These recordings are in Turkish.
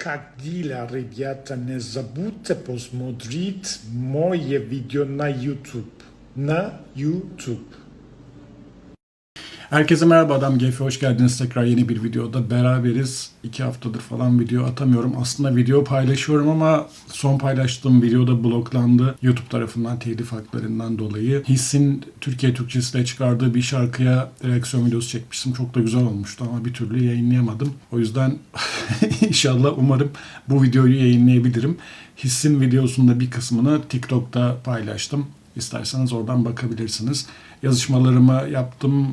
Как дела, ребята, не забудьте посмотреть мое видео на YouTube. На YouTube. Herkese merhaba Adam GF hoş geldiniz tekrar yeni bir videoda beraberiz. İki haftadır falan video atamıyorum. Aslında video paylaşıyorum ama son paylaştığım videoda bloklandı. YouTube tarafından telif haklarından dolayı. Hissin Türkiye Türkçesiyle çıkardığı bir şarkıya reaksiyon videosu çekmiştim. Çok da güzel olmuştu ama bir türlü yayınlayamadım. O yüzden inşallah umarım bu videoyu yayınlayabilirim. Hissin videosunda bir kısmını TikTok'ta paylaştım. İsterseniz oradan bakabilirsiniz. Yazışmalarımı yaptım.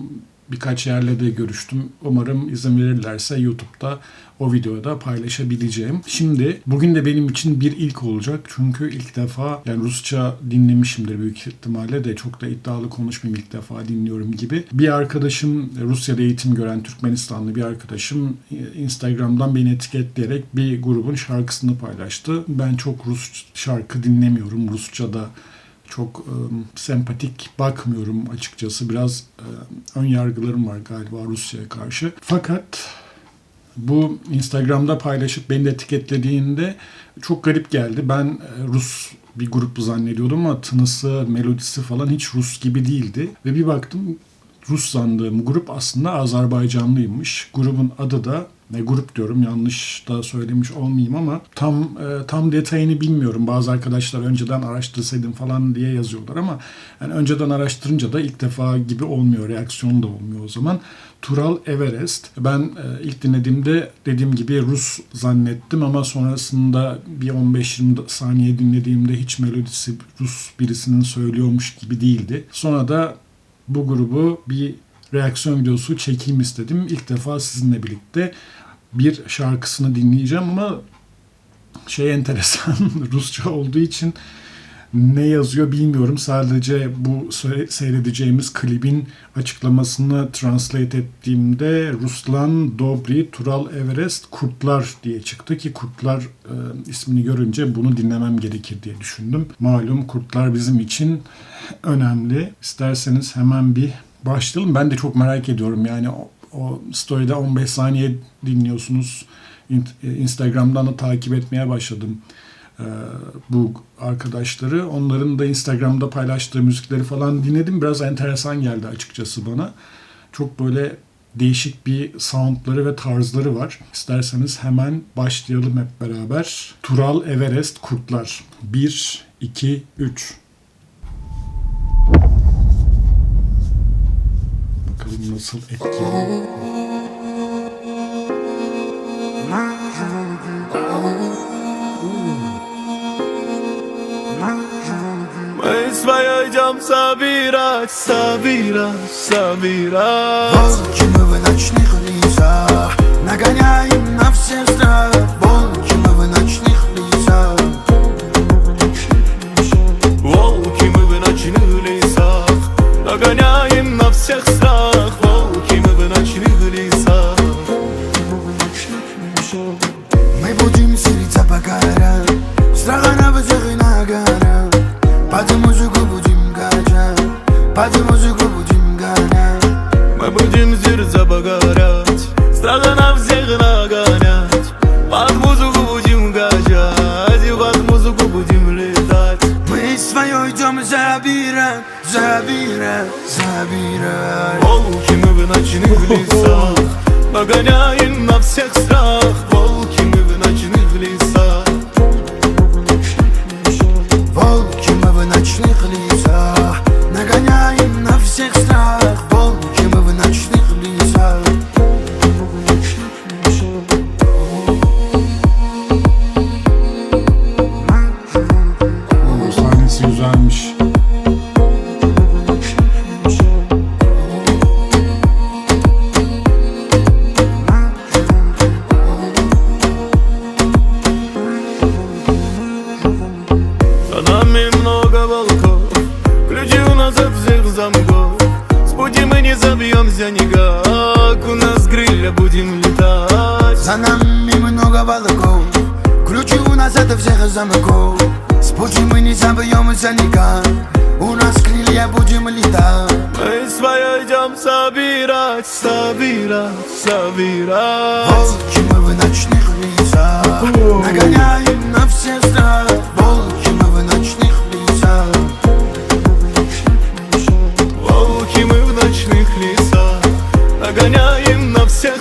Birkaç yerle de görüştüm. Umarım izin verirlerse YouTube'da o videoyu da paylaşabileceğim. Şimdi bugün de benim için bir ilk olacak. Çünkü ilk defa yani Rusça dinlemişimdir büyük ihtimalle de çok da iddialı konuşmayayım ilk defa dinliyorum gibi. Bir arkadaşım Rusya'da eğitim gören Türkmenistanlı bir arkadaşım Instagram'dan beni etiketleyerek bir grubun şarkısını paylaştı. Ben çok Rus şarkı dinlemiyorum. Rusça'da çok e, sempatik bakmıyorum açıkçası. Biraz e, ön yargılarım var galiba Rusya'ya karşı. Fakat bu Instagram'da paylaşıp beni de etiketlediğinde çok garip geldi. Ben e, Rus bir grup zannediyordum ama tınısı, melodisi falan hiç Rus gibi değildi. Ve bir baktım Rus sandığım grup aslında Azerbaycanlıymış. Grubun adı da ne grup diyorum yanlış da söylemiş olmayayım ama tam e, tam detayını bilmiyorum. Bazı arkadaşlar önceden araştırsaydım falan diye yazıyorlar ama yani önceden araştırınca da ilk defa gibi olmuyor. Reaksiyon da olmuyor o zaman. Tural Everest. Ben e, ilk dinlediğimde dediğim gibi Rus zannettim ama sonrasında bir 15-20 saniye dinlediğimde hiç melodisi Rus birisinin söylüyormuş gibi değildi. Sonra da bu grubu bir reaksiyon videosu çekeyim istedim. İlk defa sizinle birlikte bir şarkısını dinleyeceğim ama şey enteresan Rusça olduğu için ne yazıyor bilmiyorum. Sadece bu seyredeceğimiz klibin açıklamasını translate ettiğimde Ruslan Dobri Tural Everest Kurtlar diye çıktı ki Kurtlar e, ismini görünce bunu dinlemem gerekir diye düşündüm. Malum kurtlar bizim için önemli. İsterseniz hemen bir başlayalım. Ben de çok merak ediyorum yani o, o story'de 15 saniye dinliyorsunuz. İn- e, Instagram'dan da takip etmeye başladım e, bu arkadaşları. Onların da Instagram'da paylaştığı müzikleri falan dinledim. Biraz enteresan geldi açıkçası bana. Çok böyle değişik bir soundları ve tarzları var. İsterseniz hemen başlayalım hep beraber. Tural Everest Kurtlar. 1, 2, 3. Bakalım nasıl etkili. Мы своем собирать, собирать, собирать Волки мы в ночных лесах Нагоняем на всех страх погорать Страха на всех нагонять Под музыку будем качать И под музыку будем летать Мы свое идем забирать Забирать, забирать Волки мы в ночных лесах Нагоняем никак У нас крылья будем летать. За нами много волков Ключи у нас от всех замков С пути мы не забьемся никак У нас крылья будем летать. Мы свое идем собирать, собирать, собирать. Волки мы в ночных лесах ночных Гоняем на всех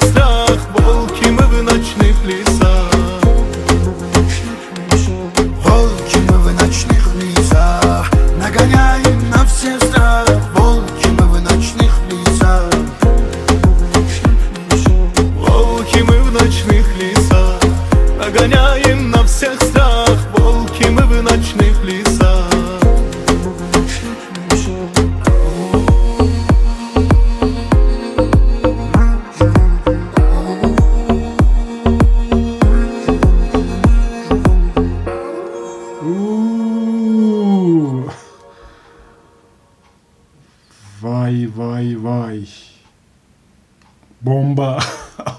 Bomba.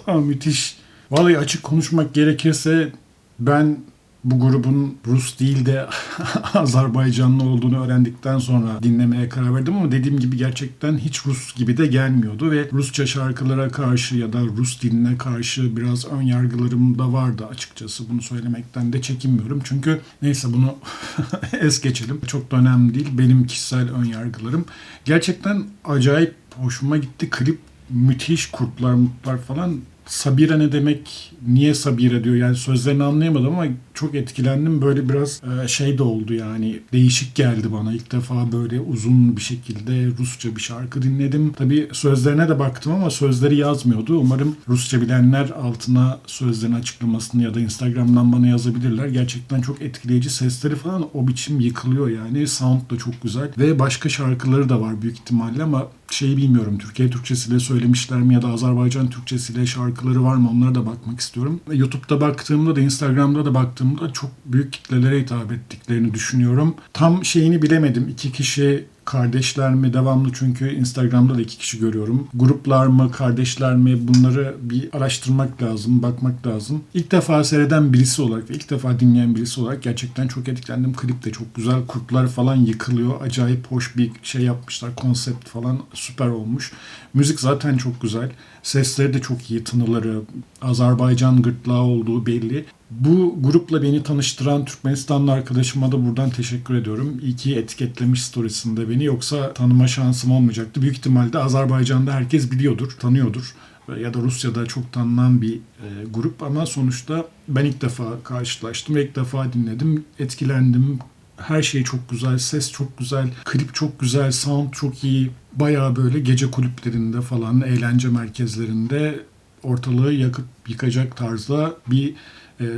Müthiş. Vallahi açık konuşmak gerekirse ben bu grubun Rus değil de Azerbaycanlı olduğunu öğrendikten sonra dinlemeye karar verdim ama dediğim gibi gerçekten hiç Rus gibi de gelmiyordu ve Rusça şarkılara karşı ya da Rus diline karşı biraz ön yargılarım da vardı açıkçası. Bunu söylemekten de çekinmiyorum. Çünkü neyse bunu es geçelim. Çok da önemli değil. Benim kişisel ön yargılarım. Gerçekten acayip hoşuma gitti. Klip müthiş kurtlar mutlar falan Sabira ne demek? Niye Sabira diyor? Yani sözlerini anlayamadım ama çok etkilendim. Böyle biraz e, şey de oldu yani. Değişik geldi bana. İlk defa böyle uzun bir şekilde Rusça bir şarkı dinledim. Tabii sözlerine de baktım ama sözleri yazmıyordu. Umarım Rusça bilenler altına sözlerin açıklamasını ya da Instagram'dan bana yazabilirler. Gerçekten çok etkileyici. Sesleri falan o biçim yıkılıyor yani. Sound da çok güzel. Ve başka şarkıları da var büyük ihtimalle ama şeyi bilmiyorum. Türkiye Türkçesiyle söylemişler mi ya da Azerbaycan Türkçesiyle şarkıları var mı onlara da bakmak istiyorum. YouTube'da baktığımda da Instagram'da da baktığımda çok büyük kitlelere hitap ettiklerini düşünüyorum. Tam şeyini bilemedim. İki kişi kardeşler mi devamlı çünkü Instagram'da da iki kişi görüyorum. Gruplar mı, kardeşler mi bunları bir araştırmak lazım, bakmak lazım. İlk defa seyreden birisi olarak ve ilk defa dinleyen birisi olarak gerçekten çok etkilendim. Klip de çok güzel. Kurtlar falan yıkılıyor. Acayip hoş bir şey yapmışlar. Konsept falan süper olmuş. Müzik zaten çok güzel. Sesleri de çok iyi. Tınıları, Azerbaycan gırtlağı olduğu belli. Bu grupla beni tanıştıran Türkmenistanlı arkadaşıma da buradan teşekkür ediyorum. İyi ki etiketlemiş storiesinde beni. Yoksa tanıma şansım olmayacaktı. Büyük ihtimalle Azerbaycan'da herkes biliyordur, tanıyordur. Ya da Rusya'da çok tanınan bir e, grup ama sonuçta ben ilk defa karşılaştım ilk defa dinledim. Etkilendim. Her şey çok güzel, ses çok güzel, klip çok güzel, sound çok iyi. Bayağı böyle gece kulüplerinde falan, eğlence merkezlerinde ortalığı yakıp yıkacak tarzda bir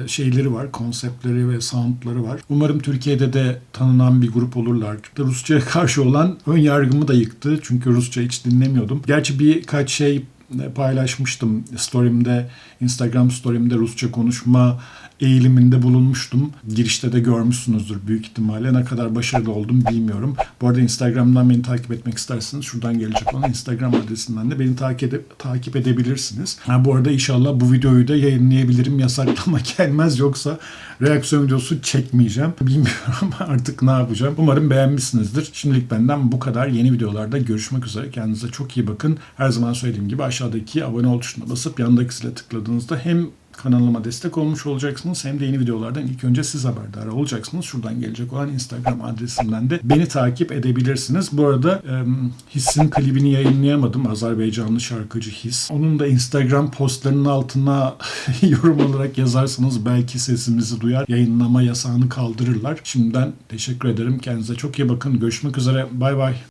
şeyleri var, konseptleri ve soundları var. Umarım Türkiye'de de tanınan bir grup olurlar. Rusça'ya karşı olan ön yargımı da yıktı. Çünkü Rusça hiç dinlemiyordum. Gerçi birkaç şey paylaşmıştım story'imde, Instagram story'imde Rusça konuşma eğiliminde bulunmuştum. Girişte de görmüşsünüzdür büyük ihtimalle. Ne kadar başarılı oldum bilmiyorum. Bu arada Instagram'dan beni takip etmek isterseniz şuradan gelecek olan Instagram adresinden de beni takip, ede- takip edebilirsiniz. Ha, bu arada inşallah bu videoyu da yayınlayabilirim. Yasaklama gelmez yoksa reaksiyon videosu çekmeyeceğim. Bilmiyorum artık ne yapacağım. Umarım beğenmişsinizdir. Şimdilik benden bu kadar. Yeni videolarda görüşmek üzere. Kendinize çok iyi bakın. Her zaman söylediğim gibi aşağıdaki abone ol tuşuna basıp yandaki zile tıkladığınızda hem kanalıma destek olmuş olacaksınız hem de yeni videolardan ilk önce siz haberdar olacaksınız. Şuradan gelecek olan Instagram adresimden de beni takip edebilirsiniz. Bu arada e, Hiss'in klibini yayınlayamadım. Azerbaycanlı şarkıcı His. Onun da Instagram postlarının altına yorum olarak yazarsanız belki sesimizi duyar. Yayınlama yasağını kaldırırlar. Şimdiden teşekkür ederim. Kendinize çok iyi bakın. Görüşmek üzere. Bay bay.